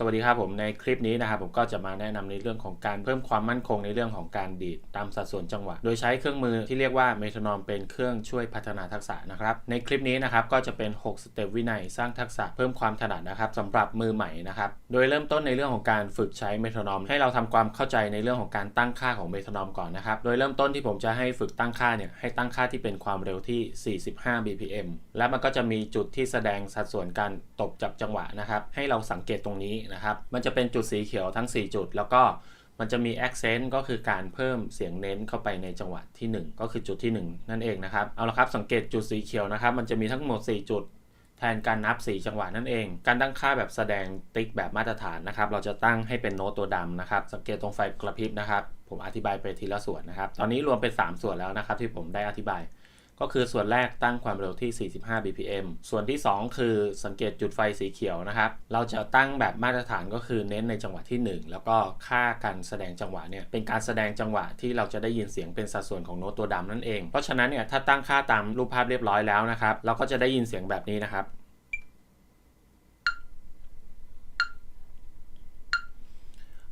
สวัสดีครับผมในคลิปนี้นะครับผมก็จะมาแนะนำในเรื่องของการเพิ่มความมั่นคงในเรื่องของการดีดตามสัดส่วนจังหวะ โดยใช้เครื่องมือที่เรียกว่าเมทานอมเป็นเครื่องช่วยพัฒนาทักษะนะครับ ในคลิปนี้นะครับก็จะเป็น 6 สเต็ปวินัยสร้างทักษะเพิ่มความถนัดนะครับสำหรับมือใหม่นะครับโดยเริ่มต้นในเรื่องของการฝึกใช้เมทานอมให้เราทำความเข้าใจในเรื่องของการตั้งค่าของเมทานอมก่อนนะครับโดยเริ่มต้นที่ผมจะให้ฝึกตั้งค่าเนี่ยให้ตั้งค่าที่เป็นความเร็วที่ 45 bpm และมันก็จะมีจุดที่แสดงสัดส่วนการตบจับจังหวะนะครับให้เราสังเกตตรงนี้นะครับ มันจะเป็นจุดสีเขียวทั้ง 4 จุด แล้วก็มันจะมี accent ก็คือการเพิ่มเสียงเน้นเข้าไปในจังหวะที่ 1 ก็คือจุดที่ 1 นั่นเองนะครับ เอาละครับสังเกตจุดสีเขียวนะครับ มันจะมีทั้งหมด 4 จุด แทนการนับ 4 จังหวะนั่นเอง การตั้งค่าแบบแสดงติ๊กแบบมาตรฐานนะครับ เราจะตั้งให้เป็นโน้ตตัวดำนะครับ สังเกตตรงไฟกระพริบนะครับ ผมอธิบายไปทีละส่วนนะครับ ตอนนี้รวมเป็น 3 ส่วนแล้วนะครับที่ผมได้อธิบาย ก็คือส่วนแรกตั้งความเร็วที่ 45 bpm ส่วนที่ 2 คือสังเกตจุดไฟสีเขียวนะครับ เราจะตั้งแบบมาตรฐานก็คือเน้นในจังหวะที่ 1 แล้วก็ค่าการแสดงจังหวะเนี่ยเป็นการแสดงจังหวะที่เราจะได้ยินเสียงเป็นสัดส่วนของโน้ตตัวดำนั่นเอง เพราะฉะนั้นเนี่ยถ้าตั้งค่าตามรูปภาพเรียบร้อยแล้วนะครับ เราก็จะได้ยินเสียงแบบนี้นะครับ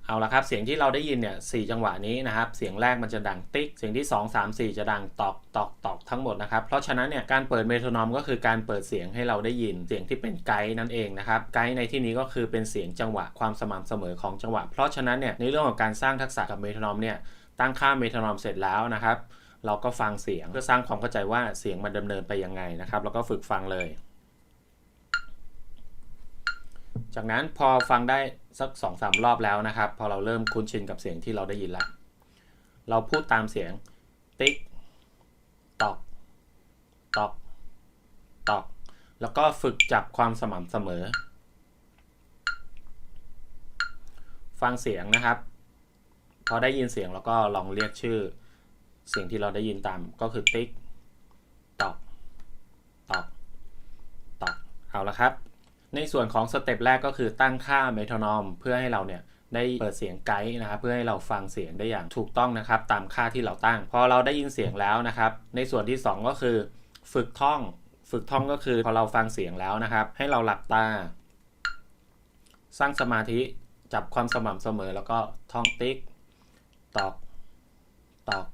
เอาละครับ เสียงที่เราได้ยินเนี่ยสจังหวะนี้นะครับ เสียงแรกมันจะดังติ๊ก เสียงที่ 2 3 4 จะดังตอกตอกตอกทั้งหมดนะครับ เพราะฉะนั้นเนี่ยการเปิดเมโทรนอมก็คือการเปิดเสียงให้เราได้ยิน เสียงที่เป็นไกด์นั่นเองนะครับ ไกด์ในที่นี้ก็คือเป็นเสียงจังหวะความสม่ำเสมอของจังหวะ เพราะฉะนั้นเนี่ยในเรื่องของการสร้างทักษะกับเมโทรนอมเนี่ยตั้งค่าเมโทรนอมเสร็จแล้วนะครับ เราก็ฟังเสียงเพื่อสร้างความเข้าใจว่าเสียงมันดำเนินไปยังไงนะครับ แล้วก็ฝึกฟังเลย จากนั้นพอฟังได้ สัก2อสรอบแล้วนะครับ พอเราเริ่มคุ้นชินกับเสียงที่เราได้ยินละเราพูดตามเสียงติ๊กตอกตอกตอกแล้วก็ฝึกจับความสม่ำเสมอ ฟังเสียงนะครับ พอได้ยินเสียงแล้วก็ลองเรียกชื่อ เสียงที่เราได้ยินตามก็คือติ๊กตอกตอกตอกเอาละครับ ในส่วนของสเต็ปแรกก็คือตั้งค่าเมโทรนอมเพื่อให้เราเนี่ยได้เปิดเสียงไกด์นะครับเพื่อให้เราฟังเสียงได้อย่างถูกต้องนะครับ ตามค่าที่เราตั้ง พอเราได้ยินเสียงแล้วนะครับ ในส่วนที่ 2 ก็คือ ฝึกท่อง ฝึกท่องก็คือพอเราฟังเสียงแล้วนะครับ ให้เราหลับตา สร้างสมาธิจับความสม่ำเสมอ แล้วก็ท่องติ๊กตอกตอก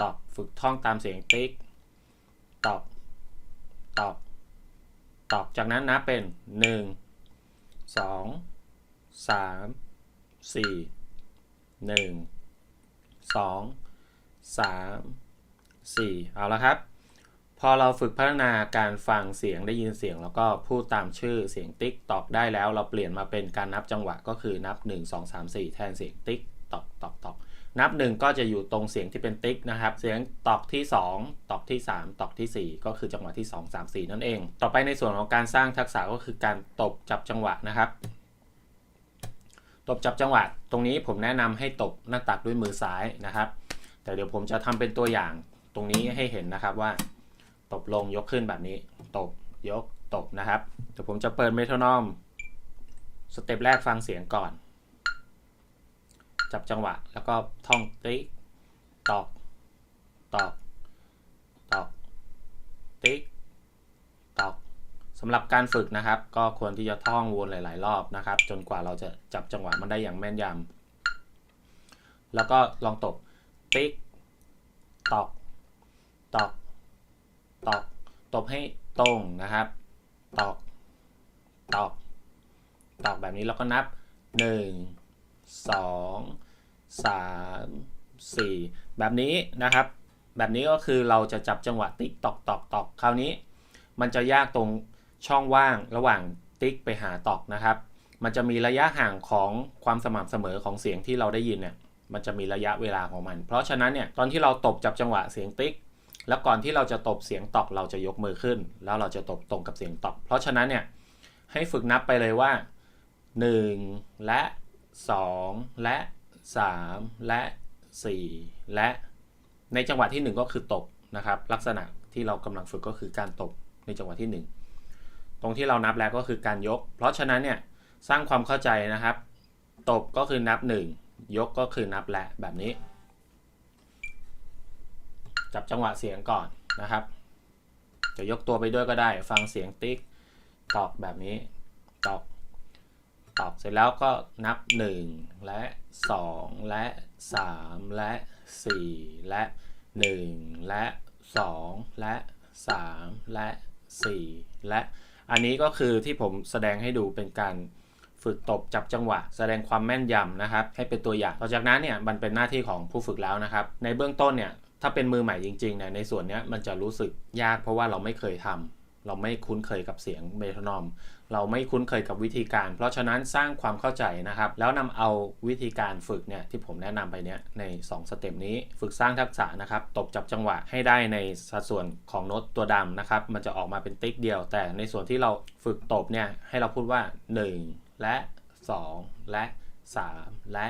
ตอกฝึกท่องตามเสียงติ๊กตอกตอก ตอกจากนั้นนับเป็น 1 2 3 4 1 2 3 4 เอาละครับ พอเราฝึกพัฒนาการฟังเสียงได้ยินเสียง แล้วก็พูดตามชื่อเสียงติ๊กตอกได้แล้ว เราเปลี่ยนมาเป็นการนับจังหวะก็คือนับ 1 2 3 4 แทนเสียงติ๊กตอกตอกตอก นับหนึ่งก็จะอยู่ตรงเสียงที่เป็นติ๊กนะครับ เสียงตอกที่ 2 ตอกที่ 3 ตอกที่ 4 ก็คือจังหวะที่ 2 3 4 นั่นเอง ต่อไปในส่วนของการสร้างทักษะก็คือการตบจับจังหวะนะครับ ตบจับจังหวะ ตรงนี้ผมแนะนำให้ตบหน้าตักด้วยมือซ้ายนะครับ แต่เดี๋ยวผมจะทำเป็นตัวอย่างตรงนี้ให้เห็นนะครับว่า ตบลงยกขึ้นแบบนี้ ตบยกตบนะครับเดี๋ยวผมจะเปิดเมโทรนอมสเต็ปแรกฟังเสียงก่อน จับจังหวะ แล้วก็ท่องติ๊กตอกตอกตอกติ๊กตอกสำหรับการฝึกนะครับ ก็ควรที่จะท่องวนหลาย ๆ รอบนะครับ จนกว่าเราจะจับจังหวะมันได้อย่างแม่นยำแล้วก็ลองตบติ๊กตอกตอกตอกตบให้ตรงนะครับ ตอกตอกตอกแบบนี้แล้วก็นับ 1 2 3 4แบบนี้นะครับ แบบนี้ก็คือเราจะจับจังหวะติ๊กตอกตอกตอกคราวนี้ มันจะยากตรงช่องว่างระหว่างติ๊กไปหาตอกนะครับ มันจะมีระยะห่างของความสม่ำเสมอของเสียงที่เราได้ยินเนี่ยมันจะมีระยะเวลาของมัน เพราะฉะนั้นเนี่ยตอนที่เราตบจับจังหวะเสียงติ๊ก แล้วก่อนที่เราจะตบเสียงตอกเราจะยกมือขึ้น แล้วเราจะตบตรงกับเสียงตอก เพราะฉะนั้นเนี่ยให้ฝึกนับไปเลยว่า 1 และ 2 และ 3 และ 4 และ ในจังหวะที่ 1 ก็คือตบนะครับ ลักษณะที่เรากำลังฝึกก็คือการตบในจังหวะที่ 1 ตรงที่เรานับแล้วก็คือการยก เพราะฉะนั้นเนี่ยสร้างความเข้าใจนะครับ ตบก็คือนับ 1 ยกก็คือนับและแบบนี้ จับจังหวะเสียงก่อนนะครับ จะยกตัวไปด้วยก็ได้ ฟังเสียงติ๊กตอกแบบนี้ตอก ตอกเสร็จแล้วก็นับ 1 และ 2 และ 3 และ 4 และ 1 และ 2 และ 3 และ 4 และ อันนี้ก็คือที่ผมแสดงให้ดูเป็นการฝึกตบจับจังหวะ แสดงความแม่นยำนะครับ ให้เป็นตัวอย่าง ต่อจากนั้นเนี่ยมันเป็นหน้าที่ของผู้ฝึกแล้วนะครับ ในเบื้องต้นเนี่ยถ้าเป็นมือใหม่จริงๆเนี่ยในส่วนนี้มันจะรู้สึกยากเพราะว่าเราไม่เคยทำ เราไม่คุ้นเคยกับเสียงเมโทรนอม เราไม่คุ้นเคยกับวิธีการ เพราะฉะนั้นสร้างความเข้าใจนะครับ แล้วนำเอาวิธีการฝึกเนี่ยที่ผมแนะนำไปเนี่ยใน 2 สเต็ปนี้ ฝึกสร้างทักษะนะครับ ตบจับจังหวะให้ได้ในสัดส่วนของโน้ตตัวดำนะครับ มันจะออกมาเป็นติ๊กเดียว แต่ในส่วนที่เราฝึกตบเนี่ยให้เราพูดว่า 1 และ 2 และ 3 และ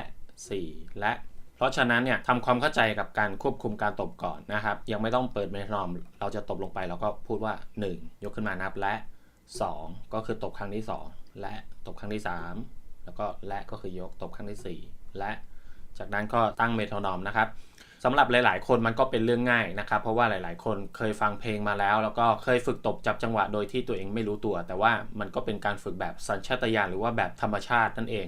4 และ เพราะฉะนั้นเนี่ยทำความเข้าใจกับการควบคุมการตบก่อนนะครับ ยังไม่ต้องเปิดเมทรนอม เราจะตบลงไปเราก็พูดว่า 1 ยกขึ้นมานับและ 2 ก็คือตบครั้งที่ 2 และตบครั้งที่ 3 แล้วก็และก็คือยกตบครั้งที่ 4 และจากนั้นก็ตั้งเมทรนอมนะครับสำหรับหลาย ๆ คนมันก็เป็นเรื่องง่ายนะครับ เพราะว่าหลาย ๆ คนเคยฟังเพลงมาแล้ว แล้วก็เคยฝึกตบจับจังหวะโดยที่ตัวเองไม่รู้ตัว แต่ว่ามันก็เป็นการฝึกแบบสัญชาตญาณหรือว่าแบบธรรมชาตินั่นเอง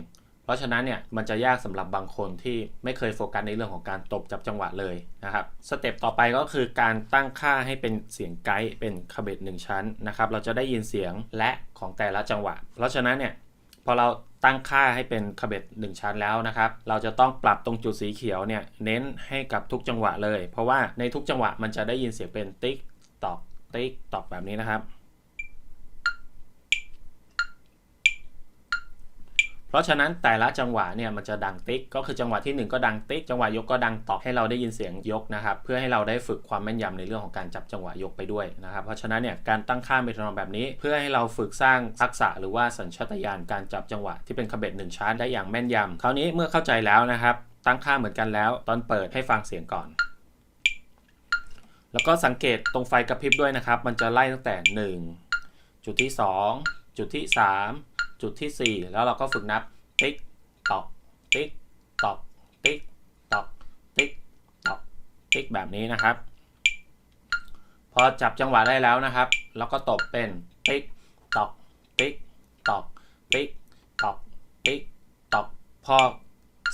ราะฉะนั้นเนี่ยมันจะยากสำหรับบางคนที่ไม่เคยโฟกัสในเรื่องของการตบจับจังหวะเลยนะครับสเต็ปต่อไปก็คือการตั้งค่าให้เป็นเสียงไกด์เป็นคาเบตหนึ่งชั้นนะครับเราจะได้ยินเสียงและของแต่ละจังหวะ เพราะฉะนั้นเนี่ยพอเราตั้งค่าให้เป็นคาเบตหนึ่งชั้นแล้วนะครับ เราจะต้องปรับตรงจุดสีเขียวเนี่ยเน้นให้กับทุกจังหวะเลย เพราะว่าในทุกจังหวะมันจะได้ยินเสียงเป็นติ๊กตอกติ๊กตอกแบบนี้นะครับ เพราะฉะนั้นแต่ละจังหวะเนี่ยมันจะดังติ๊ก ก็คือจังหวะที่ 1 ก็ดังติ๊ก จังหวะยกก็ดังตอกให้เราได้ยินเสียงยกนะครับ เพื่อให้เราได้ฝึกความแม่นยำในเรื่องของการจับจังหวะยกไปด้วยนะครับ เพราะฉะนั้นเนี่ยการตั้งค่าเมโทรนอมแบบนี้ เพื่อให้เราฝึกสร้างทักษะหรือว่าสัญชาตญาณการจับจังหวะที่เป็นคาเบตหนึ่งชาร์ตได้อย่างแม่นยำคราวนี้เมื่อเข้าใจแล้วนะครับ ตั้งค่าเหมือนกันแล้ว ตอนเปิดให้ฟังเสียงก่อนแล้วก็สังเกตตรงไฟกระพริบด้วยนะครับ มันจะไล่ตั้งแต่ 1 จุดที่ 2 จุดที่ 3 จุดทีสี่ 4 แล้วเราก็ฝึกนับ ติ๊กตอก ติ๊กตอก ติ๊กตอก ติ๊กตอก ติ๊กแบบนี้นะครับ พอจับจังหวะได้แล้วนะครับแล้วก็ตบเป็น ติ๊กตอก ติ๊กตอก ติ๊กตอก ติ๊กตอก พอ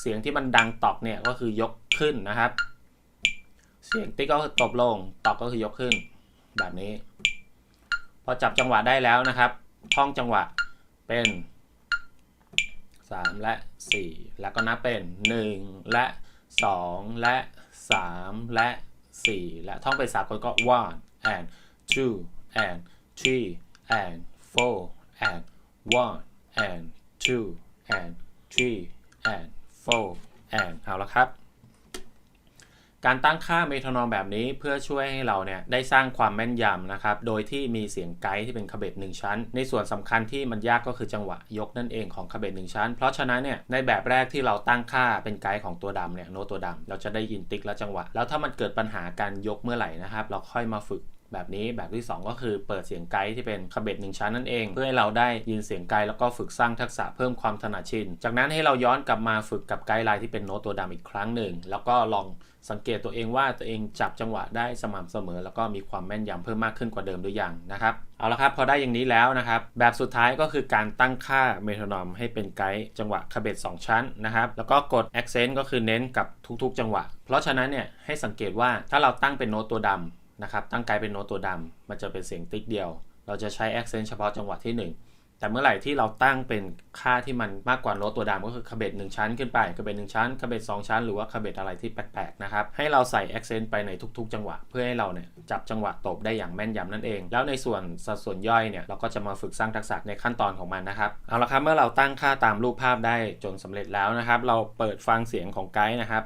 เสียงที่มันดังตอกเนี่ยก็คือยกขึ้นนะครับ เสียงติ๊กก็คือตบลง ตอกก็คือยกขึ้น แบบนี้ พอจับจังหวะได้แล้วนะครับ ท่องจังหวะ เป็น 3 และ 4 แล้วก็นับเป็น 1 และ 2 และ 3 และ 4 และท่องเป็นสากลก็ one and two and three and four and one and two and three and four and เอาละครับ การตั้งค่าเมโทรนอมแบบนี้เพื่อช่วยให้เราเนี่ยได้สร้างความแม่นยำนะครับ โดยที่มีเสียงไกด์ที่เป็นคาเบตหนึ่งชั้น ในส่วนสำคัญที่มันยากก็คือจังหวะยกนั่นเองของคาเบตหนึ่งชั้น เพราะฉะนั้นเนี่ยในแบบแรกที่เราตั้งค่าเป็นไกด์ของตัวดำเนี่ยโน้ตตัวดำเราจะได้ยินติ๊กและจังหวะ แล้วถ้ามันเกิดปัญหาการยกเมื่อไหร่นะครับ เราค่อยมาฝึก แบบนี้แบบที่ 2 ก็คือเปิดเสียงไกด์ที่เป็นคาเบตหนึ่งชั้นนั่นเอง เพื่อให้เราได้ยินเสียงไกด์แล้วก็ฝึกสร้างทักษะเพิ่มความถนัดชิน จากนั้นให้เราย้อนกลับมาฝึกกับไกด์ไลน์ที่เป็นโน้ตตัวดำอีกครั้งหนึ่ง แล้วก็ลองสังเกตตัวเองว่าตัวเองจับจังหวะได้สม่ำเสมอ แล้วก็มีความแม่นยำเพิ่มมากขึ้นกว่าเดิมหรือยังนะครับเอาละครับพอได้อย่างนี้แล้วนะครับ แบบสุดท้ายก็คือการตั้งค่าเมโทรนอมให้เป็นไกด์จังหวะคาเบต2ชั้นนะครับแล้วก็กด accent ก็คือเน้นกับทุกๆ จังหวะ เพราะฉะนั้นเนี่ยให้สังเกตว่าถ้าเราตั้งเป็นโน้ตตัวดำ นะครับตั้งกด์เป็นโน้ตตัวดำมันจะเป็นเสียงติ๊กเดียว เราจะใช้ accent เฉพาะจังหวะที่ 1 แต่เมื่อไหร่ที่เราตั้งเป็นค่าที่มันมากกว่าโน้ตตัวดำก็คือคาเบตหนึ่งชั้นขึ้นไปคาเบตหนึ่งชั้นคาเบตสองชั้น หรือว่าคาเบตอะไรที่แปลกๆนะครับให้เราใส่ accent ไปในทุกๆ จังหวะ เพื่อให้เราเนี่ยจับจังหวะตบได้อย่างแม่นยำนั่นเอง แล้วในส่วนสัดส่วนย่อยเนี่ยเราก็จะมาฝึกสร้างทักษะในขั้นตอนของมันนะครับเอาละครับเมื่อเราตั้งค่าตามรูปภาพได้จนสำเร็จแล้วนะครับเราเปิดฟังเสียงของไกด์นะครับ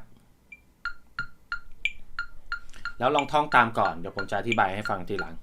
แล้วลองท่องตามก่อน เดี๋ยวผมจะอธิบายให้ฟังทีหลัง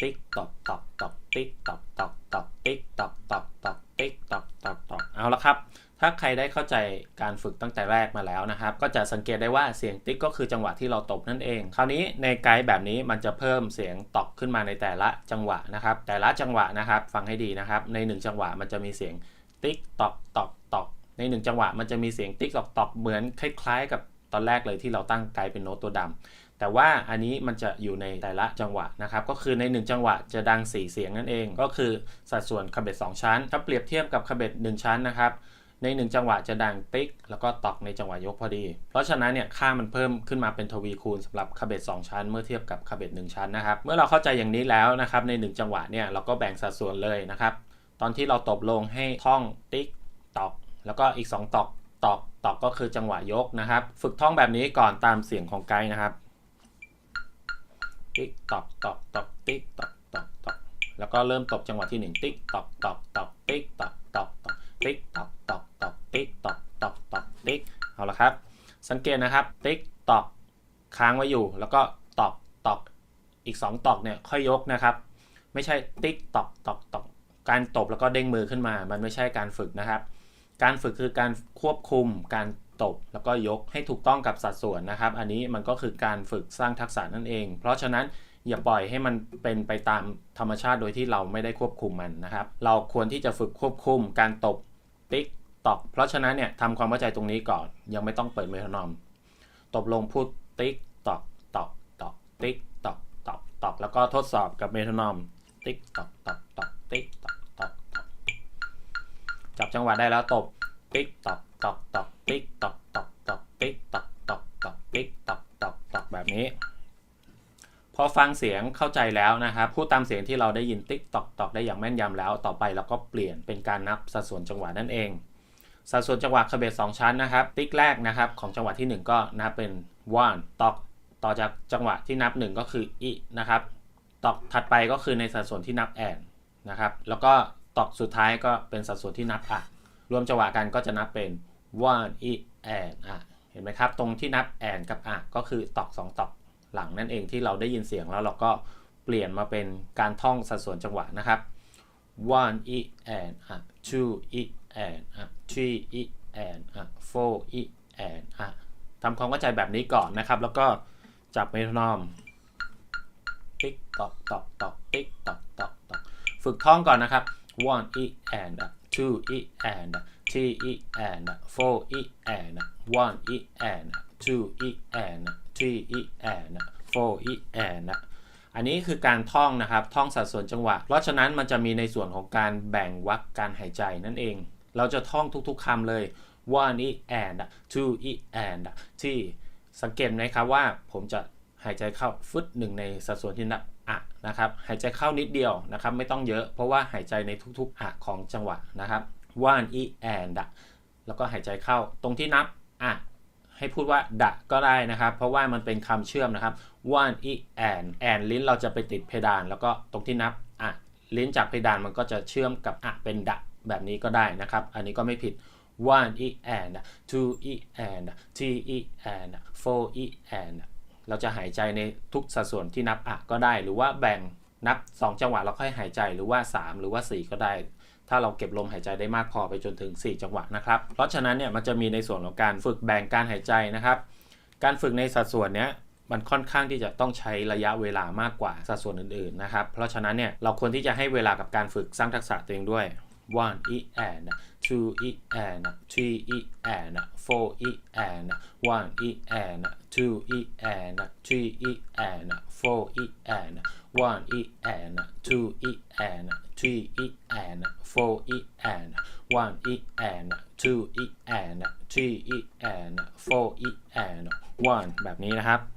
ติ๊กตอกตอกตอกติ๊กตอกตอกตอกติ๊กตอกตอกตอกติ๊กตอกตอกตอกเอาละครับ ถ้าใครได้เข้าใจการฝึกตั้งแต่แรกมาแล้วนะครับ ก็จะสังเกตได้ว่าเสียงติ๊กก็คือจังหวะที่เราตบนั่นเอง คราวนี้ในไกด์แบบนี้มันจะเพิ่มเสียงตอกขึ้นมาในแต่ละจังหวะนะครับ แต่ละจังหวะนะครับ ฟังให้ดีนะครับ ในหนึ่งจังหวะมันจะมีเสียงติ๊กตอกตอกตอกในหนึ่งจังหวะมันจะมีเสียงติ๊กตอกตอกเหมือนคล้ายๆ กับตอนแรกเลยที่เราตั้งไกด์เป็นโน้ตตัวดำ แต่ว่าอันนี้มันจะอยู่ในแต่ละจังหวะนะครับ ก็คือใน 1 จังหวะจะดัง 4 เสียงนั่นเอง ก็คือสัดส่วนคาเบต2ชั้น ถ้าเปรียบเทียบกับคาเบต1ชั้นนะครับ ใน 1 จังหวะจะดังติ๊ก แล้วก็ตอกในจังหวะยกพอดี เพราะฉะนั้นเนี่ยค่ามันเพิ่มขึ้นมาเป็นทวีคูณสำหรับคาเบต2ชั้น เมื่อเทียบกับคาเบต1ชั้นนะครับ เมื่อเราเข้าใจอย่างนี้แล้วนะครับใน 1 จังหวะเนี่ยเราก็แบ่งสัดส่วนเลยนะครับ ตอนที่เราตบลงให้ท่องติ๊กตอก แล้วก็อีก 2 ตอกตอกตอกก็คือจังหวะยกนะครับ ฝึกท่องแบบนี้ก่อนตามเสียงของไกด์นะครับ ติ๊กตอกตอกตอกติ๊กตอกตอกตอกแล้วก็เริ่มตบจังหวะที่1ติ๊กตอกตอกตอกติ๊กตอกตอกตอกติ๊กตอกตอกตอกติ๊กตอกตอกตอกติ๊กเอาละครับ สังเกตนะครับติ๊กตอกค้างไว้อยู่ แล้วก็ตอกตอกอีก 2 ตอกเนี่ยค่อยยกนะครับ ไม่ใช่ติ๊กตอกตอกตอกการตบแล้วก็เด้งมือขึ้นมา มันไม่ใช่การฝึกนะครับ การฝึกคือการควบคุมการ ตบแล้วก็ยกให้ถูกต้องกับสัดส่วนนะครับ อันนี้มันก็คือการฝึกสร้างทักษะนั่นเอง เพราะฉะนั้นอย่าปล่อยให้มันเป็นไปตามธรรมชาติโดยที่เราไม่ได้ควบคุมมันนะครับ เราควรที่จะฝึกควบคุมการตบติ๊กตอก เพราะฉะนั้นเนี่ยทำความเข้าใจตรงนี้ก่อน ยังไม่ต้องเปิดเมทรนอม ตบลงพูดติ๊กตอกตอกตอกติ๊กตอกตอกตอกแล้วก็ทดสอบกับเมทรนอม ติ๊กตอกตอกตอกติ๊กตอกตอกตอกจับจังหวะได้แล้วตบติ๊กตอก ตอกตอกติ๊กตอกตอกตอกติ๊กตอกตอกตอกติ๊กตอกตอกตอกแบบนี้ พอฟังเสียงเข้าใจแล้วนะครับพูดตามเสียงที่เราได้ยินติ๊กตอกตอกได้อย่างแม่นยำแล้ว ต่อไปเราก็เปลี่ยนเป็นการนับสัดส่วนจังหวะนั่นเอง สัดส่วนจังหวะคาเบตสองชั้นนะครับ ติ๊กแรกนะครับ ของจังหวะที่ 1 ก็นับเป็น one ตอกต่อจากจังหวะที่นับ 1 ก็คืออีนะครับตอกถัดไปก็คือในสัดส่วนที่นับแอนนะครับ แล้วก็ตอกสุดท้ายก็เป็นสัดส่วนที่นับอะรวมจังหวะกันก็จะนับเป็น one e and อะเห็นไหมครับ ตรงที่นับ and กับอะก็คือตอก 2 ตอกหลังนั่นเองที่เราได้ยินเสียงแล้วเราก็เปลี่ยนมาเป็นการท่องสัดส่วนจังหวะนะครับ one e and อะ two e and อะ three e and อะ four e and อะทำความเข้าใจแบบนี้ก่อนนะครับ แล้วก็จับเมโทรนอมติ๊กตอกตอกตอกติ๊กตอกตอกตอกฝึกท่องก่อนนะครับ one e and อะ two e and three and four e and one e and two e and three e and four e and อันนี้คือการท่องนะครับ ท่องสัดส่วนจังหวะ เพราะฉะนั้นมันจะมีในส่วนของการแบ่งวรรคการหายใจนั่นเอง เราจะท่องทุกๆคำเลย one e and two e and three สังเกตไหมครับว่าผมจะหายใจเข้าฟึดหนึ่งในสัดส่วนที่นับอะนะครับ หายใจเข้านิดเดียวนะครับ ไม่ต้องเยอะเพราะว่าหายใจในทุกๆอะของจังหวะนะครับ one e and แล้วก็หายใจเข้าตรงที่นับอะให้พูดว่าดะก็ได้นะครับ เพราะว่ามันเป็นคำเชื่อมนะครับ one e and and ลิ้นเราจะไปติดเพดาน แล้วก็ตรงที่นับอะลิ้นจากเพดานมันก็จะเชื่อมกับอะเป็นดะแบบนี้ก็ได้นะครับ อันนี้ก็ไม่ผิด one e and two e and three e and four e and เราจะหายใจในทุกสัดส่วนที่นับอะก็ได้ หรือว่าแบ่งนับ 2 จังหวะเราค่อยหายใจหรือว่า 3 หรือว่า 4 ก็ได้ ถ้าเราเก็บลมหายใจได้มากพอไปจนถึง 4 จังหวะนะครับ เพราะฉะนั้นเนี่ยมันจะมีในส่วนของการฝึกแบ่งการหายใจนะครับ การฝึกในสัดส่วนเนี้ยมันค่อนข้างที่จะต้องใช้ระยะเวลามากกว่าสัดส่วนอื่นๆนะครับ เพราะฉะนั้นเนี่ยเราควรที่จะให้เวลากับการฝึกสร้างทักษะตัวเองด้วย one e and two e and three e and four e and one e and two e and three e and four e and one e and two e and three e and four e and one e and two e and three e and four e and one แบบนี้นะครับ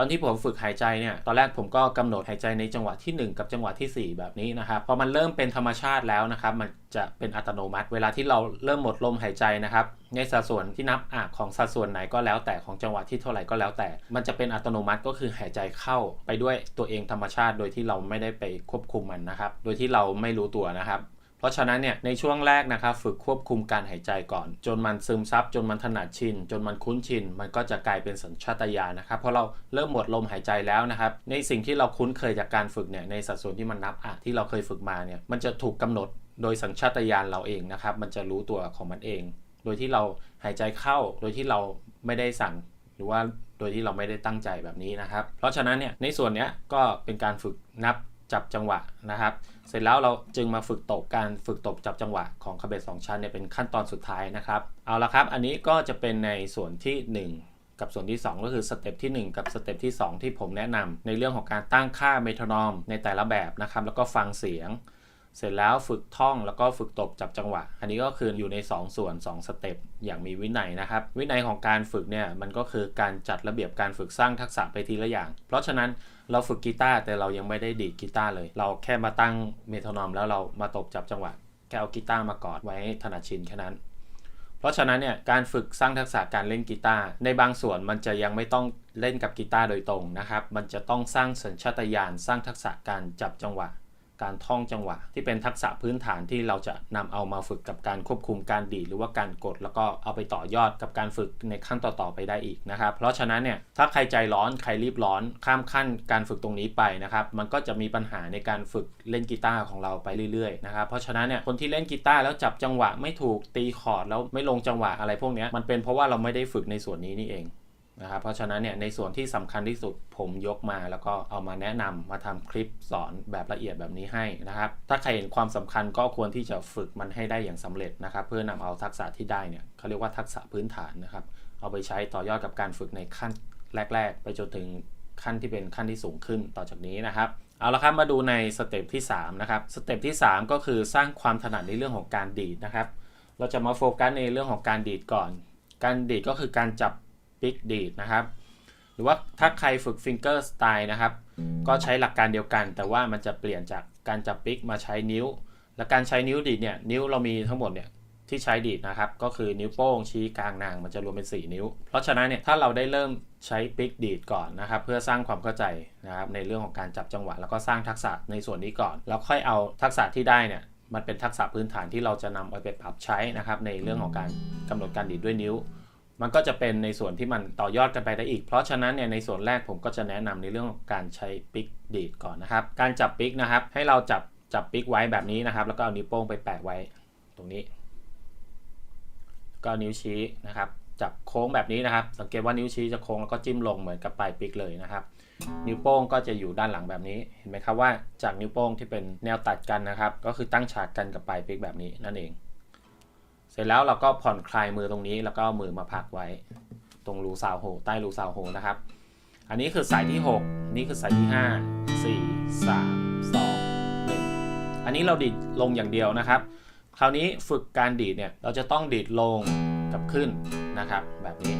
อนที่ผมฝึกหายใจเนี่ย ตอนแรกผมก็กำหนดหายใจในจังหวะที่ 1 กับจังหวะที่ 4 แบบนี้นะครับพอมันเริ่มเป็นธรรมชาติแล้วนะครับ มันจะเป็นอัตโนมัติ เวลาที่เราเริ่มหมดลมหายใจนะครับ ในสัดส่วนที่นับอะของสัดส่วนไหนก็แล้วแต่ของจังหวะที่เท่าไหร่ก็แล้วแต่ มันจะเป็นอัตโนมัติก็คือหายใจเข้าไปด้วยตัวเองธรรมชาติ โดยที่เราไม่ได้ไปควบคุมมันนะครับ โดยที่เราไม่รู้ตัวนะครับ เพราะฉะนั้นเนี่ยในช่วงแรกนะครับฝึกควบคุมการหายใจก่อน จนมันซึมซับจนมันถนัดชิน จนมันคุ้นชิน มันก็จะกลายเป็นสัญชาตญาณนะครับเพราะเราเริ่มหมดลมหายใจแล้วนะครับในสิ่งที่เราคุ้นเคยจากการฝึกเนี่ยในสัดส่วนที่มันนับอะที่เราเคยฝึกมาเนี่ยมันจะถูกกำหนดโดยสัญชาตญาณเราเองนะครับมันจะรู้ตัวของมันเอง โดยที่เราหายใจเข้าโดยที่เราไม่ได้สั่งหรือว่าโดยที่เราไม่ได้ตั้งใจแบบนี้นะครับ เพราะฉะนั้นเนี่ยในส่วนเนี้ยก็เป็นการฝึกนับ จับจังหวะนะครับ เสร็จแล้วเราจึงมาฝึกตบการฝึกตบจับจังหวะของคาเบตสองชั้นเนี่ยเป็นขั้นตอนสุดท้ายนะครับ เอาละครับ อันนี้ก็จะเป็นในส่วนที่ 1 กับส่วนที่ 2 ก็คือสเต็ปที่ 1 กับสเต็ปที่ 2 ที่ผมแนะนำในเรื่องของการตั้งค่าเมโทรนอมในแต่ละแบบนะครับแล้วก็ฟังเสียง เสร็จแล้วฝึกท่องแล้วก็ฝึกตบจับจังหวะ อันนี้ก็คืออยู่ใน 2 ส่วน 2 สเต็ปอย่างมีวินัยนะครับ วินัยของการฝึกเนี่ยมันก็คือการจัดระเบียบการฝึกสร้างทักษะไปทีละอย่าง เพราะฉะนั้น เราฝึกกีตาร์แต่เรายังไม่ได้ดีดกีตาร์เลย เราแค่มาตั้งเมโทรนอมแล้วเรามาตบจับจังหวะแค่เอากีตาร์มากอดไว้ถนัดชินแค่นั้น เพราะฉะนั้นเนี่ยการฝึกสร้างทักษะการเล่นกีตาร์ในบางส่วนมันจะยังไม่ต้องเล่นกับกีตาร์โดยตรงนะครับ มันจะต้องสร้างสัญชาตญาณสร้างทักษะการจับจังหวะ การท่องจังหวะ ที่เป็นทักษะพื้นฐานที่เราจะนำเอามาฝึกกับการควบคุมการดีดหรือว่าการกด แล้วก็เอาไปต่อยอดกับการฝึกในขั้นต่อๆไปได้อีกนะครับ เพราะฉะนั้นเนี่ยถ้าใครใจร้อนใครรีบร้อนข้ามขั้นการฝึกตรงนี้ไปนะครับ มันก็จะมีปัญหาในการฝึกเล่นกีตาร์ของเราไปเรื่อยๆนะครับเพราะฉะนั้นเนี่ยคนที่เล่นกีตาร์แล้วจับจังหวะไม่ถูกตีคอร์ดแล้วไม่ลงจังหวะอะไรพวกนี้มันเป็นเพราะว่าเราไม่ได้ฝึกในส่วนนี้นี่เอง นะครับเพราะฉะนั้นเนี่ยในส่วนที่สำคัญที่สุดผมยกมา แล้วก็เอามาแนะนำมาทำคลิปสอนแบบละเอียดแบบนี้ให้นะครับ ถ้าใครเห็นความสำคัญก็ควรที่จะฝึกมันให้ได้อย่างสำเร็จนะครับ เพื่อนำเอาทักษะที่ได้เนี่ยเขาเรียกว่าทักษะพื้นฐานนะครับ เอาไปใช้ต่อยอดกับการฝึกในขั้นแรก ๆ ไปจนถึงขั้นที่เป็นขั้นที่สูงขึ้นต่อจากนี้นะครับเอาละครับมาดูในสเต็ปที่3นะครับสเต็ปที่ 3 ก็คือสร้างความถนัดในเรื่องของการดีดนะครับ เราจะมาโฟกัสในเรื่องของการดีดก่อน การดีดก็คือการจับ ปิกดีดนะครับ หรือว่าถ้าใครฝึกฟิงเกอร์สไตล์นะครับ ก็ใช้หลักการเดียวกัน แต่ว่ามันจะเปลี่ยนจากการจับปิกมาใช้นิ้ว และการใช้นิ้วดีดเนี่ย นิ้วเรามีทั้งหมดเนี่ยที่ใช้ดีดนะครับ ก็คือนิ้วโป้งชี้กลางนางมันจะรวมเป็น 4 นิ้ว เพราะฉะนั้นเนี่ยถ้าเราได้เริ่มใช้ปิกดีดก่อนนะครับ เพื่อสร้างความเข้าใจนะครับในเรื่องของการจับจังหวะ แล้วก็สร้างทักษะในส่วนนี้ก่อน แล้วค่อยเอาทักษะที่ได้เนี่ยมันเป็นทักษะพื้นฐานที่เราจะนำเอาไปปรับใช้นะครับในเรื่องของการกำหนดการดีดด้วยนิ้ว มันก็จะเป็นในส่วนที่มันต่อยอดกันไปได้อีก เพราะฉะนั้นเนี่ยในส่วนแรกผมก็จะแนะนำในเรื่องของการใช้ปิกดีดก่อนนะครับ การจับปิกนะครับ ให้เราจับจับปิกไว้แบบนี้นะครับ แล้วก็เอานิ้วโป้งไปแปะไว้ตรงนี้ ก็นิ้วชี้นะครับ จับโค้งแบบนี้นะครับ สังเกตว่านิ้วชี้จะโค้งแล้วก็จิ้มลงเหมือนกับปลายปิกเลยนะครับ นิ้วโป้งก็จะอยู่ด้านหลังแบบนี้ เห็นไหมครับว่าจากนิ้วโป้งที่เป็นแนวตัดกันนะครับ ก็คือตั้งฉากกันกับปลายปิกแบบนี้นั่นเอง เสร็จแล้วเราก็ผ่อนคลายมือตรงนี้ แล้วก็มือมาพักไว้ ตรงรูซาวโฮใต้รูซาวโฮนะครับ อันนี้คือสายที่ 6 นี่คือสายที่ 5 4 3 2 1 อันนี้เราดีดลงอย่างเดียวนะครับ คราวนี้ฝึกการดีดเนี่ยเราจะต้องดีดลงกับขึ้นนะครับแบบนี้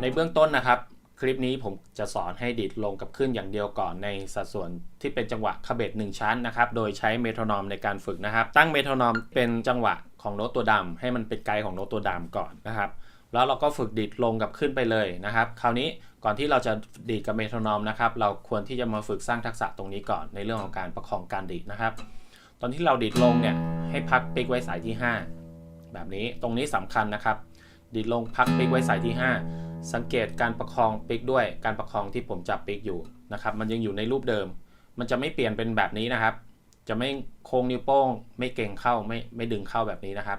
ในเบื้องต้นนะครับ คลิปนี้ผมจะสอนให้ดีดลงกับขึ้นอย่างเดียวก่อนในสัดส่วนที่เป็นจังหวะคาเบต1ชั้นนะครับ โดยใช้เมโทรนอมในการฝึกนะครับ ตั้งเมโทรนอมเป็นจังหวะของโน้ตตัวดำให้มันเป็นไกด์ของโน้ตตัวดำก่อนนะครับ แล้วเราก็ฝึกดีดลงกับขึ้นไปเลยนะครับ คราวนี้ก่อนที่เราจะดีดกับเมโทรนอมนะครับ เราควรที่จะมาฝึกสร้างทักษะตรงนี้ก่อนในเรื่องของการประคองการดีดนะครับ ตอนที่เราดีดลงเนี่ยให้พักปิกไว้สายที่ 5 แบบนี้ตรงนี้สำคัญนะครับ ดีดลงพักปิกไว้สายที่ 5 สังเกตการประคองปิกด้วยการประคองที่ผมจับปิกอยู่นะครับ มันยังอยู่ในรูปเดิม มันจะไม่เปลี่ยนเป็นแบบนี้นะครับ จะไม่โค้งนิ้วโป้ง ไม่เก่งเข้าไม่ไม่ดึงเข้าแบบนี้นะครับ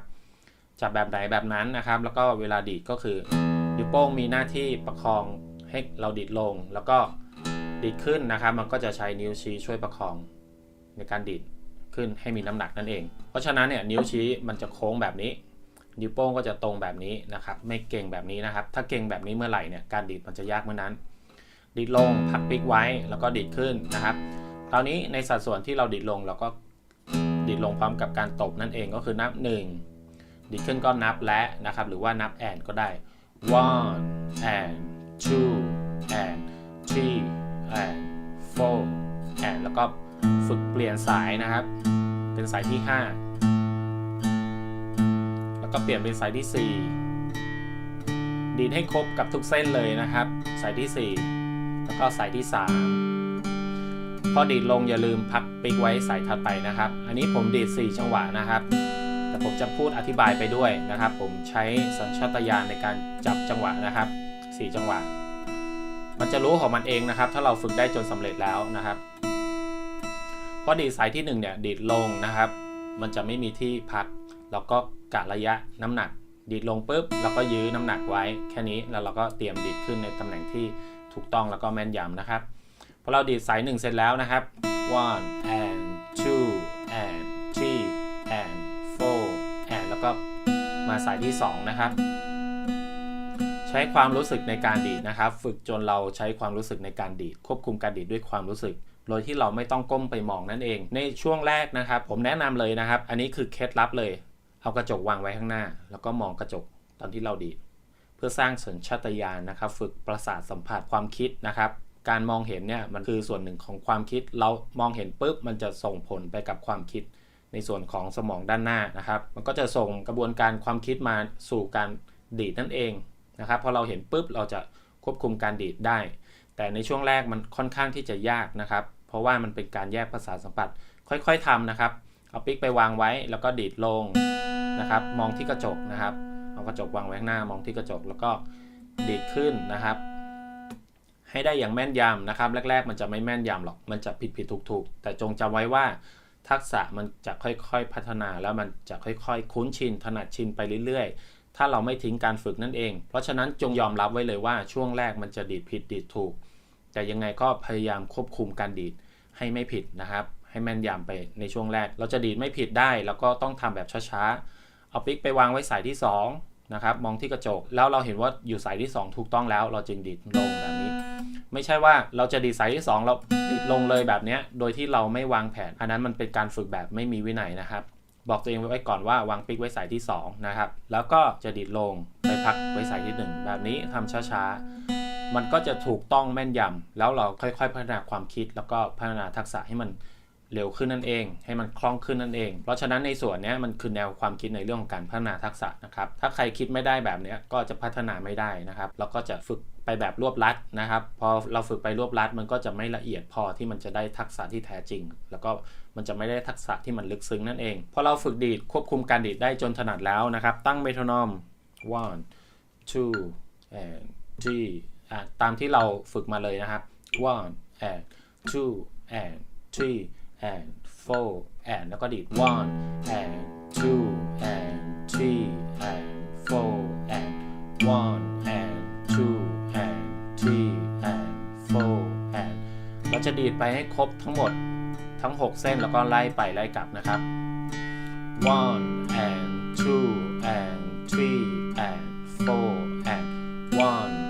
จับแบบไหนแบบนั้นนะครับ แล้วก็เวลาดีดก็คือนิ้วโป้งมีหน้าที่ประคองให้เราดีดลง แล้วก็ดีดขึ้นนะครับ มันก็จะใช้นิ้วชี้ช่วยประคองในการดีดขึ้นให้มีน้ำหนักนั่นเอง เพราะฉะนั้นเนี่ยนิ้วชี้มันจะโค้งแบบนี้ นิ้วโป้งก็จะตรงแบบนี้นะครับ ไม่เก่งแบบนี้นะครับ ถ้าเก่งแบบนี้เมื่อไหร่เนี่ยการดีดมันจะยากเมื่อนั้น ดีดลงพักปิกไว้แล้วก็ดีดขึ้นนะครับคราวนี้ในสัดส่วนที่เราดีดลงเราก็ดีดลงพร้อมกับการตบนั่นเองก็คือนับ 1 ดีดขึ้นก็นับและนะครับ หรือว่านับแอนก็ได้ one and two and three and four and แล้วก็ฝึกเปลี่ยนสายนะครับ เป็นสายที่5แล้ว ก็เปลี่ยนเป็นสายที่ 4 ดีดให้ครบกับทุกเส้นเลยนะครับ สายที่ 4 แล้วก็สายที่ 3 พอดีดลงอย่าลืมพักปิกไว้สายถัดไปนะครับ อันนี้ผมดีด 4 จังหวะนะครับ แต่ผมจะพูดอธิบายไปด้วยนะครับ ผมใช้สัญชาตญาณในการจับจังหวะนะครับ 4 จังหวะ มันจะรู้ของมันเองนะครับ ถ้าเราฝึกได้จนสำเร็จแล้วนะครับพอดีดสายที่1เนี่ยดีดลงนะครับ มันจะไม่มีที่พักเราก็ กะระยะน้ำหนัก ดีดลงปุ๊บแล้วก็ยื้อน้ำหนักไว้แค่นี้แล้วเราก็เตรียมดีดขึ้นในตำแหน่งที่ถูกต้องแล้วก็แม่นยำนะครับพอเราดีดสายหนึ่งเสร็จแล้วนะครับ one and two and three and four and แล้วก็มาสายที่ 2 นะครับ ใช้ความรู้สึกในการดีดนะครับ ฝึกจนเราใช้ความรู้สึกในการดีด ควบคุมการดีดด้วยความรู้สึกโดยที่เราไม่ต้องก้มไปมองนั่นเอง ในช่วงแรกนะครับ ผมแนะนำเลยนะครับ อันนี้คือเคล็ดลับเลย เอากระจกวางไว้ข้างหน้า แล้วก็มองกระจกตอนที่เราดีดเพื่อสร้างสัญชาตญาณนะครับ ฝึกประสาทสัมผัสความคิดนะครับ การมองเห็นเนี่ยมันคือส่วนหนึ่งของความคิด เรามองเห็นปุ๊บมันจะส่งผลไปกับความคิด ในส่วนของสมองด้านหน้านะครับ มันก็จะส่งกระบวนการความคิดมาสู่การดีดนั่นเองนะครับพอเราเห็นปุ๊บเราจะควบคุมการดีดได้ แต่ในช่วงแรกมันค่อนข้างที่จะยากนะครับ เพราะว่ามันเป็นการแยกภาษาทสัมผัสค่อยๆทำนะครับ เอาปิกไปวางไว้แล้วก็ดีดลงนะครับ มองที่กระจกนะครับ เอากระจกวางไว้ข้างหน้ามองที่กระจกแล้วก็ดีดขึ้นนะครับ ให้ได้อย่างแม่นยำนะครับ แรก ๆ มันจะไม่แม่นยำหรอกมันจะผิดผิดถูกถูกแต่จงจำไว้ว่าทักษะมันจะค่อยๆพัฒนาแล้วมันจะค่อยๆ คุ้นชินถนัดชินไปเรื่อยๆ ถ้าเราไม่ทิ้งการฝึกนั่นเอง เพราะฉะนั้นจงยอมรับไว้เลยว่าช่วงแรกมันจะดีดผิดดีดถูก แต่ยังไงก็พยายามควบคุมการดีดให้ไม่ผิดนะครับ ให้แม่นยำไปในช่วงแรก เราจะดีดไม่ผิดได้ แล้วก็ต้องทำแบบช้าๆ เอาปิ๊กไปวางไว้สายที่ 2 นะครับ มองที่กระจก แล้วเราเห็นว่าอยู่สายที่ 2 ถูกต้องแล้ว เราจึงดีดลงแบบนี้ ไม่ใช่ว่าเราจะดีดสายที่ 2 เราดีดลงเลยแบบนี้โดยที่เราไม่วางแผน อันนั้นมันเป็นการฝึกแบบไม่มีวินัยนะครับ บอกตัวเองไว้ก่อนว่าวางปิ๊กไว้สายที่ 2 นะครับ แล้วก็จะดีดลงไปพักไว้สายที่ 1 แบบนี้ทำช้าๆมันก็จะถูกต้องแม่นยำแล้วเราค่อยๆ พัฒนาความคิดแล้วก็พัฒนาทักษะให้มัน เร็วขึ้นนั่นเอง ให้มันคล่องขึ้นนั่นเอง เพราะฉะนั้นในส่วนนี้มันคือแนวความคิดในเรื่องของการพัฒนาทักษะนะครับ ถ้าใครคิดไม่ได้แบบนี้ก็จะพัฒนาไม่ได้นะครับ แล้วก็จะฝึกไปแบบรวบลัดนะครับ พอเราฝึกไปรวบลัดมันก็จะไม่ละเอียดพอที่มันจะได้ทักษะที่แท้จริง แล้วก็มันจะไม่ได้ทักษะที่มันลึกซึ้งนั่นเอง พอเราฝึกดีดควบคุมการดีดได้จนถนัดแล้วนะครับ ตั้งเมโทรนอม one two and three ตามที่เราฝึกมาเลยนะครับ one and two and three and four and แล้วก็ดีด one and two and three and four and one and two and three and four and เราจะดีดไปให้ครบทั้งหมดทั้ง 6 เส้นแล้วก็ไล่ไปไล่กลับนะครับ one and two and three and four and one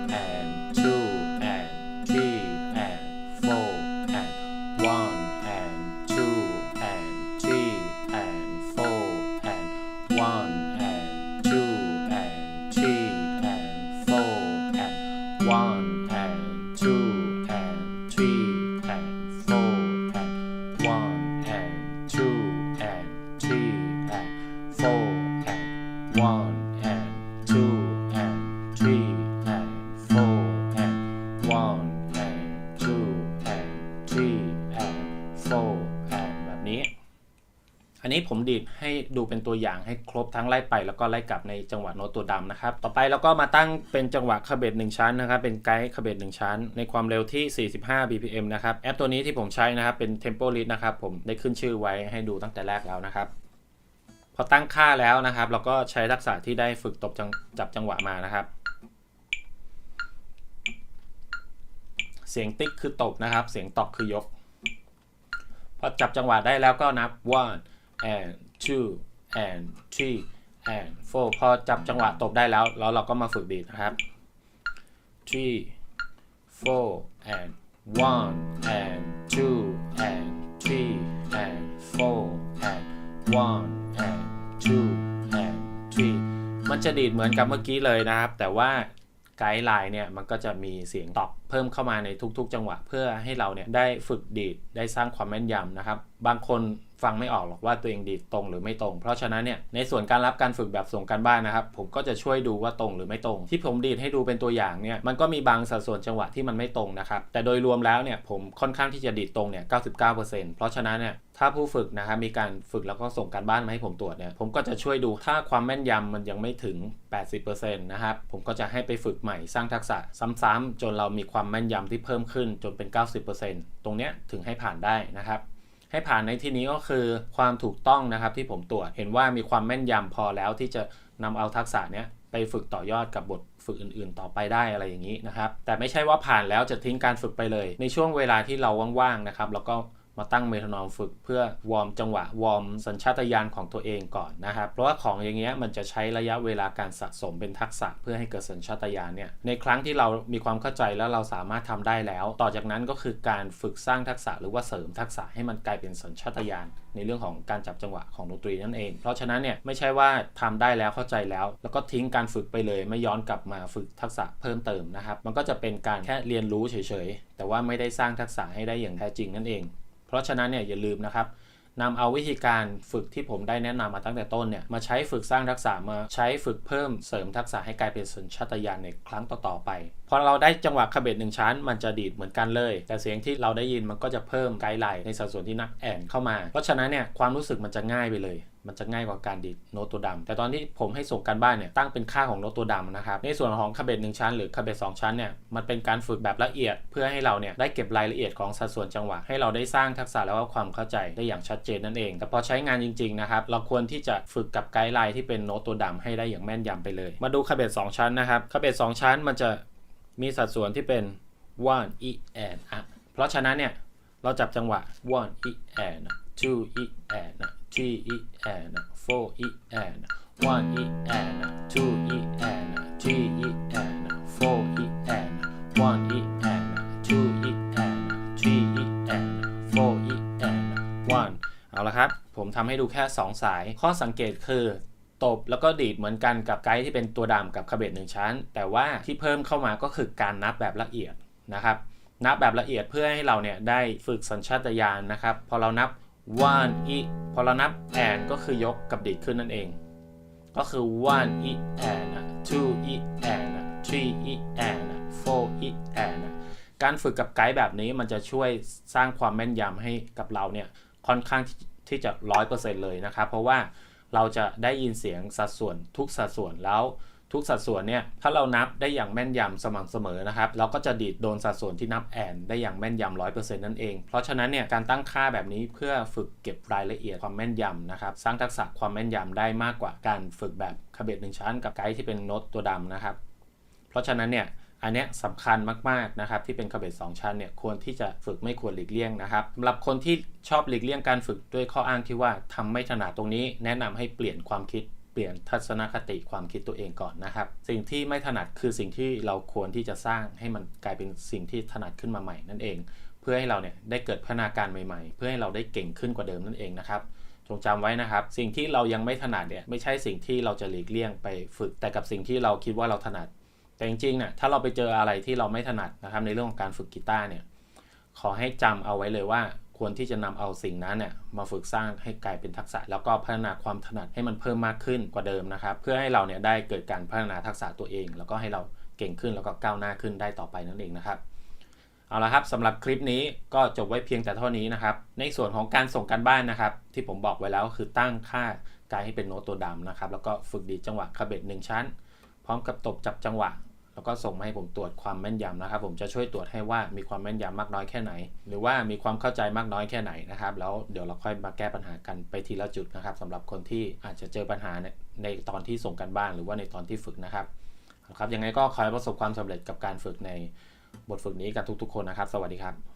ตัวอย่างให้ครบทั้งไล่ไปแล้วก็ไล่กลับในจังหวะโน้ตตัวดำนะครับ ต่อไปเราก็มาตั้งเป็นจังหวะคาเบต1ชั้นนะครับ เป็นไกด์คาเบต1ชั้น ในความเร็วที่ 45 bpm นะครับ แอปตัวนี้ที่ผมใช้นะครับ เป็น Tempo Lead นะครับผมได้ขึ้นชื่อไว้ให้ดูตั้งแต่แรกแล้วนะครับ พอตั้งค่าแล้วนะครับ เราก็ใช้ทักษะที่ได้ฝึกตบจังจับจังหวะมานะครับเสียงติ๊กคือตบนะครับ เสียงตอกคือยก พอจับจังหวะได้แล้วก็นับ one and two and three and four พอจับจังหวะตบได้แล้ว แล้วเราก็มาฝึกดีดนะครับ three four and one and two and three and four and one and two and three มันจะดีดเหมือนกับเมื่อกี้เลยนะครับ แต่ว่าไกด์ไลน์เนี่ยมันก็จะมีเสียงตอกเพิ่มเข้ามาในทุกๆ จังหวะ เพื่อให้เราเนี่ยได้ฝึกดีดได้สร้างความแม่นยำนะครับ บางคน ฟังไม่ออกหรอกว่าตัวเองดีตรงหรือไม่ตรง เพราะฉะนั้นเนี่ยในส่วนการรับการฝึกแบบส่งการบ้านนะครับ ผมก็จะช่วยดูว่าตรงหรือไม่ตรง ที่ผมดีดให้ดูเป็นตัวอย่างเนี่ยมันก็มีบางสัดส่วนจังหวะที่มันไม่ตรงนะครับแต่โดยรวมแล้วเนี่ยผมค่อนข้างที่จะดีดตรงเนี่ย99%เพราะฉะนั้นเนี่ยถ้าผู้ฝึกนะครับมีการฝึกแล้วก็ส่งการบ้านมาให้ผมตรวจเนี่ยผมก็จะช่วยดูถ้าความแม่นยำมันยังไม่ถึง 80%นะครับผมก็จะให้ไปฝึกใหม่สร้างทักษะซ้ำๆจนเรามีความแม่นยำที่เพิ่มขึ้นจนเป็น 90%ตรงเนี้ยถึงให้ผ่านได้นะครับ ให้ผ่านในที่นี้ก็คือความถูกต้องนะครับที่ผมตรวจเห็นว่ามีความแม่นยำพอแล้วที่จะนำเอาทักษะเนี้ยไปฝึกต่อยอดกับบทฝึกอื่นๆ ต่อไปได้อะไรอย่างนี้นะครับ แต่ไม่ใช่ว่าผ่านแล้วจะทิ้งการฝึกไปเลย ในช่วงเวลาที่เราว่างๆนะครับแล้วก็ มาตั้งเมโทรนอมฝึกเพื่อวอร์มจังหวะวอร์มสัญชาตญาณของตัวเองก่อนนะครับ เพราะว่าของอย่างเงี้ยมันจะใช้ระยะเวลาการสะสมเป็นทักษะเพื่อให้เกิดสัญชาตญาณเนี่ยในครั้งที่เรามีความเข้าใจแล้วเราสามารถทำได้แล้ว ต่อจากนั้นก็คือการฝึกสร้างทักษะหรือว่าเสริมทักษะให้มันกลายเป็นสัญชาตญาณในเรื่องของการจับจังหวะของดนตรีนั่นเอง เพราะฉะนั้นเนี่ยไม่ใช่ว่าทำได้แล้วเข้าใจแล้ว แล้วก็ทิ้งการฝึกไปเลย ไม่ย้อนกลับมาฝึกทักษะเพิ่มเติมนะครับ มันก็จะเป็นการแค่เรียนรู้เฉยๆ แต่ว่าไม่ได้สร้างทักษะให้ได้อย่างแท้จริงนั่นเองเราะฉะนั้นเนี่ยอย่าลืมนะครับนำเอาวิธีการฝึกที่ผมได้แนะนำมาตั้งแต่ต้นเนี่ยมาใช้ฝึกสร้างทักษะมาใช้ฝึกเพิ่มเสริมทักษะให้กลายเป็นสัญชาตญาณในครั้งต่อๆไปพอเราได้จังหวะขบเบตหนึ่งชั้น มันจะดีดเหมือนกันเลย แต่เสียงที่เราได้ยินมันก็จะเพิ่มไกด์ไลน์ในสัดส่วนที่นักแอนเข้ามา เพราะฉะนั้นเนี่ยความรู้สึกมันจะง่ายไปเลย มันจะง่ายกว่าการดีดโน้ตตัวดำแต่ตอนที่ผมให้ส่งการบ้านเนี่ยตั้งเป็นค่าของโน้ตตัวดำนะครับ ในส่วนของคาเบตหนึ่งชั้นหรือคาเบตสองชั้นเนี่ยมันเป็นการฝึกแบบละเอียด เพื่อให้เราเนี่ยได้เก็บรายละเอียดของสัดส่วนจังหวะ ให้เราได้สร้างทักษะแล้วก็ความเข้าใจได้อย่างชัดเจนนั่นเอง แต่พอใช้งานจริงๆนะครับเราควรที่จะฝึกกับไกด์ไลน์ที่เป็นโน้ตตัวดำให้ได้อย่างแม่นยำไปเลย มาดูคาเบตสองชั้นนะครับคาเบตสองชั้นมันจะมีสัดส่วนที่เป็น one e and up เพราะฉะนั้นเนี่ยเราจับจังหวะ one e and two e three e and four e and one e and two e and three e and four e and one e and two e and three e and four e and one เอาละครับ ผมทำให้ดูแค่ 2 สาย ข้อสังเกตคือตบแล้วก็ดีดเหมือนกันกับไกด์ที่เป็นตัวดำกับคาเบตหนึ่งชั้น แต่ว่าที่เพิ่มเข้ามาก็คือการนับแบบละเอียดนะครับ นับแบบละเอียดเพื่อให้เราเนี่ยได้ฝึกสัญชาตญาณนะครับ พอเรานับ one e พอเรานับ and ก็คือยกกับดีดขึ้นนั่นเอง ก็คือ one e and two e and three e and four e and การฝึกกับไกด์แบบนี้มันจะช่วยสร้างความแม่นยำให้กับเราเนี่ยค่อนข้างที่ที่จะร้อยเปอร์เซ็นต์เลยนะครับ เพราะว่าเราจะได้ยินเสียงสัดส่วนทุกสัดส่วนแล้ว ทุกสัดส่วนเนี่ยถ้าเรานับได้อย่างแม่นยำสม่ำเสมอนะครับ เราก็จะดีดโดนสัดส่วนที่นับแอนได้อย่างแม่นยำร้อยเปอร์เซ็นต์นั่นเอง เพราะฉะนั้นเนี่ยการตั้งค่าแบบนี้เพื่อฝึกเก็บรายละเอียดความแม่นยำนะครับ สร้างทักษะความแม่นยำได้มากกว่าการฝึกแบบคาเบตหนึ่งชั้นกับไกด์ที่เป็นโน้ตตัวดำนะครับ เพราะฉะนั้นเนี่ยอันนี้สำคัญมากๆนะครับที่เป็นคาเบตสองชั้นเนี่ยควรที่จะฝึกไม่ควรหลีกเลี่ยงนะครับสำหรับคนที่ชอบหลีกเลี่ยงการฝึกด้วยข้ออ้างที่ว่าทำไม่ถนัดตรงนี้ แนะนำให้เปลี่ยนความคิด เปลี่ยนทัศนคติความคิดตัวเองก่อนนะครับ สิ่งที่ไม่ถนัดคือสิ่งที่เราควรที่จะสร้างให้มันกลายเป็นสิ่งที่ถนัดขึ้นมาใหม่นั่นเอง เพื่อให้เราเนี่ยได้เกิดพัฒนาการใหม่ๆ เพื่อให้เราได้เก่งขึ้นกว่าเดิมนั่นเองนะครับจงจำไว้นะครับ สิ่งที่เรายังไม่ถนัดเนี่ยไม่ใช่สิ่งที่เราจะหลีกเลี่ยงไปฝึกแต่กับสิ่งที่เราคิดว่าเราถนัด แต่จริงๆเนี่ยถ้าเราไปเจออะไรที่เราไม่ถนัดนะครับในเรื่องของการฝึกกีตาร์เนี่ยขอให้จำเอาไว้เลยว่า ควรที่จะนำเอาสิ่งนั้นเนี่ยมาฝึกสร้างให้กลายเป็นทักษะ แล้วก็พัฒนาความถนัดให้มันเพิ่มมากขึ้นกว่าเดิมนะครับ เพื่อให้เราเนี่ยได้เกิดการพัฒนาทักษะตัวเอง แล้วก็ให้เราเก่งขึ้นแล้วก็ก้าวหน้าขึ้นได้ต่อไปนั่นเองนะครับเอาละครับสำหรับคลิปนี้ก็จบไว้เพียงแต่เท่านี้นะครับ ในส่วนของการส่งการบ้านนะครับ ที่ผมบอกไว้แล้วคือตั้งค่ากายให้เป็นโน้ตตัวดำนะครับ แล้วก็ฝึกดีจังหวะคาเบตหนึ่งชั้น พร้อมกับตบจับจังหวะ แล้วก็ส่งมาให้ผมตรวจความแม่นยำนะครับ ผมจะช่วยตรวจให้ว่ามีความแม่นยำมากน้อยแค่ไหน หรือว่ามีความเข้าใจมากน้อยแค่ไหนนะครับ แล้วเดี๋ยวเราค่อยมาแก้ปัญหากันไปทีละจุดนะครับสำหรับคนที่อาจจะเจอปัญหาในตอนที่ส่งกันบ้าน หรือว่าในตอนที่ฝึกนะครับครับยังไงก็ขอให้ประสบความสำเร็จกับการฝึกในบทฝึกนี้กับทุกๆ คนนะครับ สวัสดีครับ